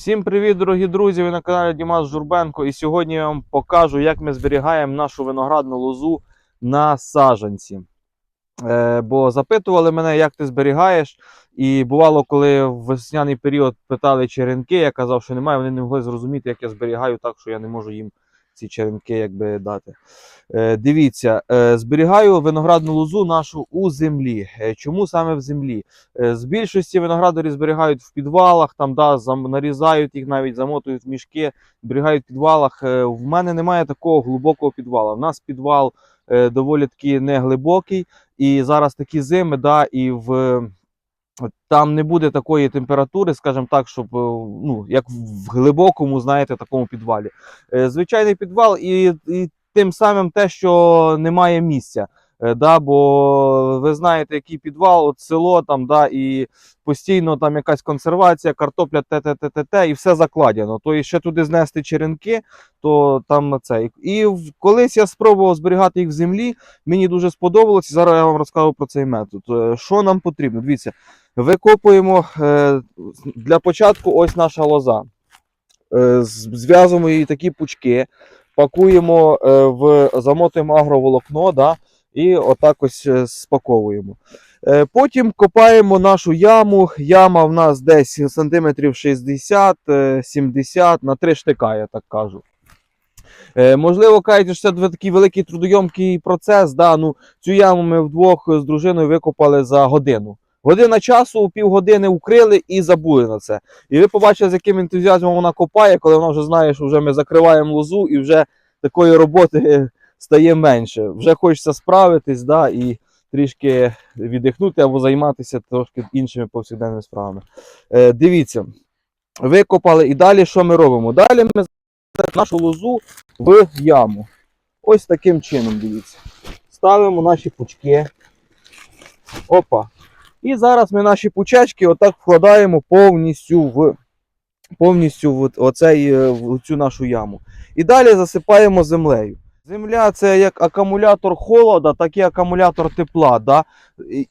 Всім привіт, дорогі друзі! Ви на каналі Дімас Журбенко. І сьогодні я вам покажу, як ми зберігаємо нашу виноградну лозу на саджанці. Е, бо запитували мене, як ти зберігаєш. І бувало, коли в весняний період питали черенки, я казав, що немає, вони не могли зрозуміти, як я зберігаю так, що я не можу їм ці черенки якби дати. Е, дивіться, е, зберігаю виноградну лозу нашу у землі. Е, чому саме в землі? Е, З більшості виноградарі зберігають в підвалах, там да, зам- нарізають їх, навіть замотують в мішки, зберігають в підвалах. Е, В мене немає такого глибокого підвалу. У нас підвал е, доволі таки неглибокий, і зараз такі зими, да, і в. Там не буде такої температури, скажімо так, щоб е, ну, як в глибокому, знаєте, такому підвалі. Е, Звичайний підвал, і, і тим самим те, що немає місця. Е, Да, бо ви знаєте, який підвал, от село там, да, і постійно там якась консервація, картопля, те, те, те, те, те, і все закладено. То і ще туди знести черенки, то там на це. І колись я спробував зберігати їх в землі, мені дуже сподобалось, зараз я вам розкажу про цей метод. Що нам потрібно? Дивіться, викопуємо е, для початку ось наша лоза. Е, Зв'язуємо її такі пучки, пакуємо е, в замотуємо агроволокно, да, і отак ось спаковуємо. Потім копаємо нашу яму. Яма в нас десь сантиметрів 60-70 на три штика, я так кажу. Можливо, кажете, що це такий великий трудойомкий процес. Да? Ну, цю яму ми вдвох з дружиною викопали за годину. Година часу, півгодини укрили і забули на це. І ви побачили, з яким ентузіазмом вона копає, коли вона вже знає, що вже ми закриваємо лозу і вже такої роботи стає менше. Вже хочеться справитись, да, і трішки віддихнути або займатися трошки іншими повсякденними справами. Е, дивіться, викопали і далі що ми робимо? Далі ми нашу лозу в яму. Ось таким чином, дивіться. Ставимо наші пучки. Опа. І зараз ми наші пучечки отак вкладаємо повністю в повністю в, оцей, е, в цю нашу яму. І далі засипаємо землею. Земля це як акумулятор холода, так і акумулятор тепла, да?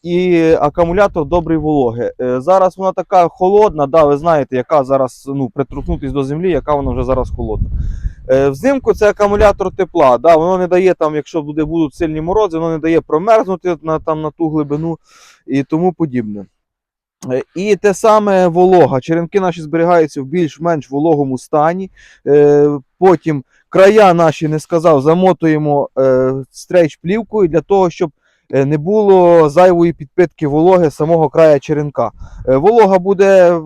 і, акумулятор доброї вологи. Е, Зараз вона така холодна, да, ви знаєте, яка зараз ну, притрухнутись до землі, яка вона вже зараз холодна. Е, Взимку це акумулятор тепла. Да, воно не дає, там, якщо буде, будуть сильні морози, воно не дає промерзнути на, там, на ту глибину і тому подібне. Е, І те саме волога. Черенки наші зберігаються в більш-менш вологому стані. Е, Потім края наші, не сказав, замотуємо стрейч плівкою для того, щоб не було зайвої підпитки вологи самого края черенка. Е, Волога буде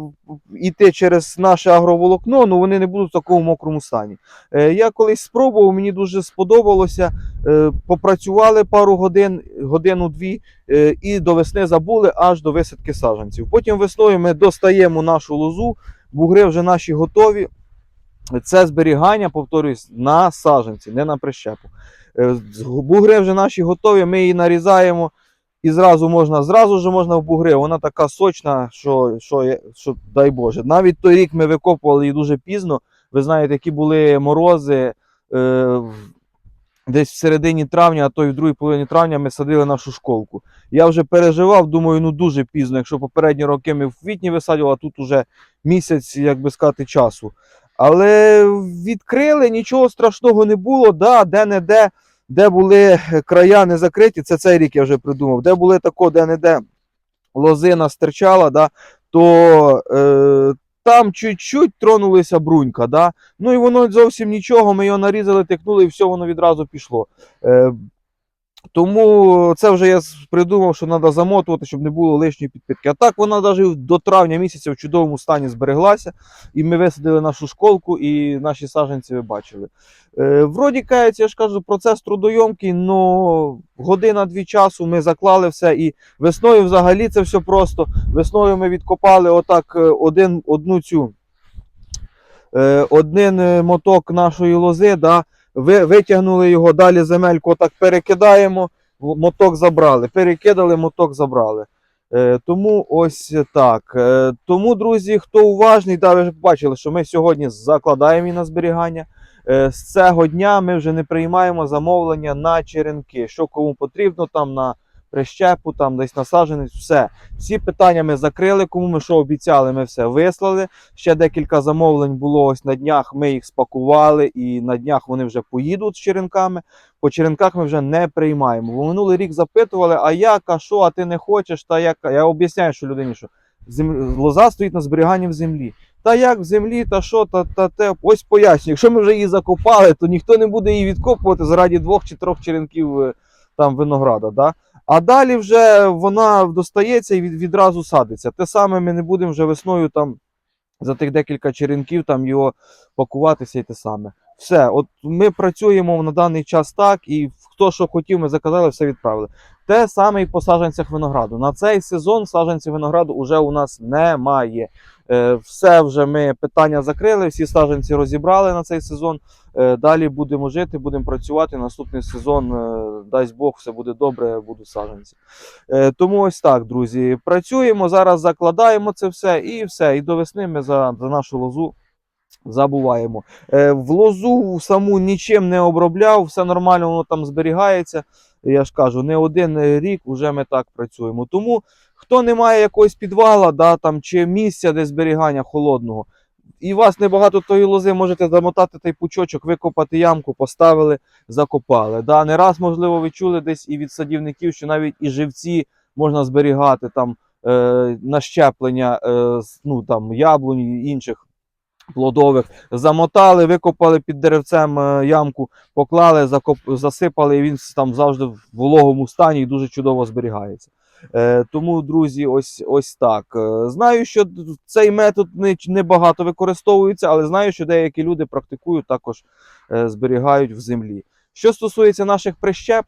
йти через наше агроволокно, але вони не будуть в такому мокрому стані. Е, Я колись спробував, мені дуже сподобалося. Е, Попрацювали пару годин, годину-дві, е, і до весни забули аж до висадки саджанців. Потім весною ми достаємо нашу лозу, бугри вже наші готові. Це зберігання, повторюсь, на саджанці, не на прищепу. Е, Бугри вже наші готові, ми її нарізаємо і зразу можна, зразу ж можна в бугри. Вона така сочна, що, що, що дай Боже. Навіть той рік ми викопували її дуже пізно. Ви знаєте, які були морози. Е, Десь в середині травня, а то й в другій половині травня ми садили нашу школку. Я вже переживав, думаю, ну дуже пізно. Якщо попередні роки ми в квітні висаджували, а тут уже місяць, як би сказати, часу. Але відкрили, нічого страшного не було. Да, де-не-де, де були края не закриті, це цей рік я вже придумав, де були тако, де-не-де лозина стирчала, да, то е, там чуть-чуть тронулися брунька. Да, Ну і воно зовсім нічого, ми його нарізали, тикнули, і все воно відразу пішло. Е, тому це вже я придумав, що треба замотувати, щоб не було лишньої підпитки. А так вона навіть до травня місяця в чудовому стані збереглася. І ми висадили нашу школку, і наші саджанці ви бачили. Е, вроді кається, я ж кажу, процес трудойомкий, але година-дві часу ми заклали все. І весною взагалі це все просто. Весною ми відкопали отак е, один, одну цю. Е, один е, моток нашої лози, да, витягнули його, далі земельку отак перекидаємо, моток забрали. Перекидали, моток забрали. Е, тому ось так. Е, тому, друзі, хто уважний, да, ви вже побачили, що ми сьогодні закладаємо її на зберігання. Е, з цього дня ми вже не приймаємо замовлення на черенки. Що кому потрібно, там на прищепу, там десь насадженість, все. Всі питання ми закрили, кому ми що обіцяли, ми все вислали. Ще декілька замовлень було ось на днях. Ми їх спакували, і на днях вони вже поїдуть з черенками. По черенках ми вже не приймаємо. Бо минулий рік запитували, а як, а що, а ти не хочеш? Та як? Я об'ясняю, що людині, що зем... лоза стоїть на зберіганні в землі. Та як в землі, та що, та, та те. Ось пояснюю. Якщо ми вже її закопали, то ніхто не буде її відкопувати заради двох чи трьох черенків е, там винограда. Да? А далі вже вона достається і відразу садиться. Те саме ми не будемо вже весною там за тих декілька черенків там його пакуватися і те саме. Все, от ми працюємо на даний час так, і хто що хотів, ми заказали, все відправили. Те саме і по саджанцях винограду. На цей сезон саджанців винограду вже у нас немає. Е, все вже ми питання закрили, всі саджанці розібрали на цей сезон. Е, далі будемо жити, будемо працювати. Наступний сезон, е, дасть Бог, все буде добре, будуть саджанці. Тому ось так, друзі. Працюємо, зараз закладаємо це все і все. І до весни ми за, за нашу лозу забуваємо. Е, в лозу саму нічим не обробляв, все нормально, воно там зберігається. Я ж кажу, не один рік вже ми так працюємо. Тому хто не має якогось підвала, да, там, чи місця де зберігання холодного, і у вас небагато тої лози, можете замотати той пучочок, викопати ямку, поставили, закопали. Да, не раз, можливо, ви чули десь і від садівників, що навіть і живці можна зберігати там е, на щеплення е, ну, там, яблунь і інших плодових. Замотали, викопали під деревцем е, ямку, поклали, закоп, засипали, і він там завжди в вологому стані і дуже чудово зберігається. Е, тому, друзі, ось, ось так. Е, Знаю, що цей метод не, не використовується, але знаю, що деякі люди практикують також зберігають в землі. Що стосується наших прищеп,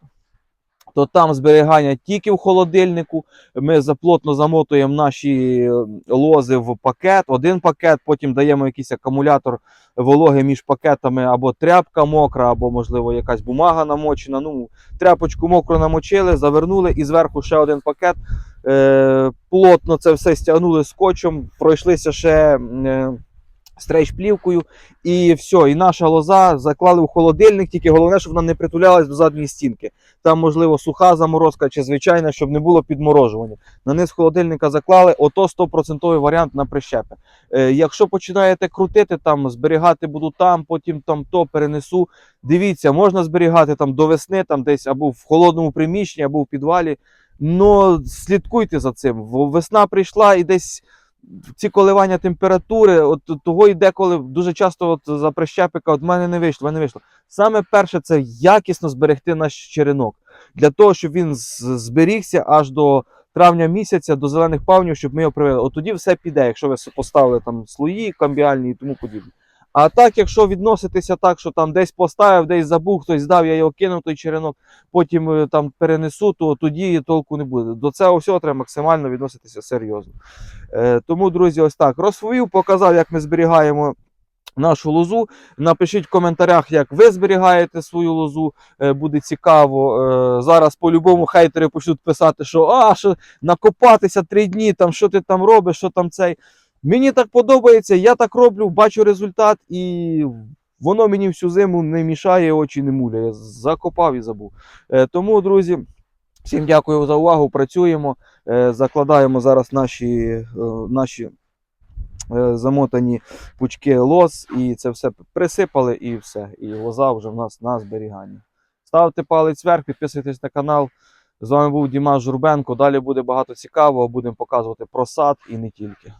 то там зберігання тільки в холодильнику. Ми заплотно замотуємо наші е, лози в пакет, один пакет, потім даємо якийсь акумулятор вологи між пакетами, або тряпка мокра, або, можливо, якась бумага намочена. Ну, тряпочку мокру намочили, завернули і зверху ще один пакет. Е, плотно це все стягнули скотчем, пройшлися ще. Стрейч-плівкою, і все, і наша лоза заклали в холодильник, тільки головне, щоб вона не притулялась до задньої стінки. Там, можливо, суха заморозка чи звичайна, щоб не було підморожування. На низ холодильника заклали, ото 100% варіант на прищепи. Е, якщо починаєте крутити, там, зберігати буду там, потім там то перенесу. Дивіться, можна зберігати там до весни, там десь або в холодному приміщенні, або в підвалі. Но слідкуйте за цим. Весна прийшла і десь ці коливання температури, от того йде, коли дуже часто от за прищепика, от мене не вийшло, мене не вийшло. Саме перше це якісно зберегти наш черенок. Для того, щоб він зберігся аж до травня місяця, до зелених павнів, щоб ми його привели. От тоді все піде, якщо ви поставили там слої камбіальні і тому подібне. А так, якщо відноситися так, що там десь поставив, десь забув, хтось здав, я його кинув той черенок, потім е, там перенесу, то тоді толку не буде. До цього всього треба максимально відноситися серйозно. Е, тому, друзі, ось так розповів, показав, як ми зберігаємо. Нашу лозу. Напишіть в коментарях, як ви зберігаєте свою лозу. Е, Буде цікаво. Е, Зараз по-любому хейтери почнуть писати, що а, що накопатися три дні, там, що ти там робиш, що там цей. Мені так подобається, я так роблю, бачу результат, і воно мені всю зиму не мішає, очі не муляє. Закопав і забув. Е, Тому, друзі, всім дякую за увагу. Працюємо, е, закладаємо зараз наші, е, наші замотані пучки лоз, і це все присипали, і все. І лоза вже в нас на зберіганні. Ставте палець вверх, підписуйтесь на канал. З вами був Дімаш Журбенко. Далі буде багато цікавого. Будемо показувати про сад і не тільки.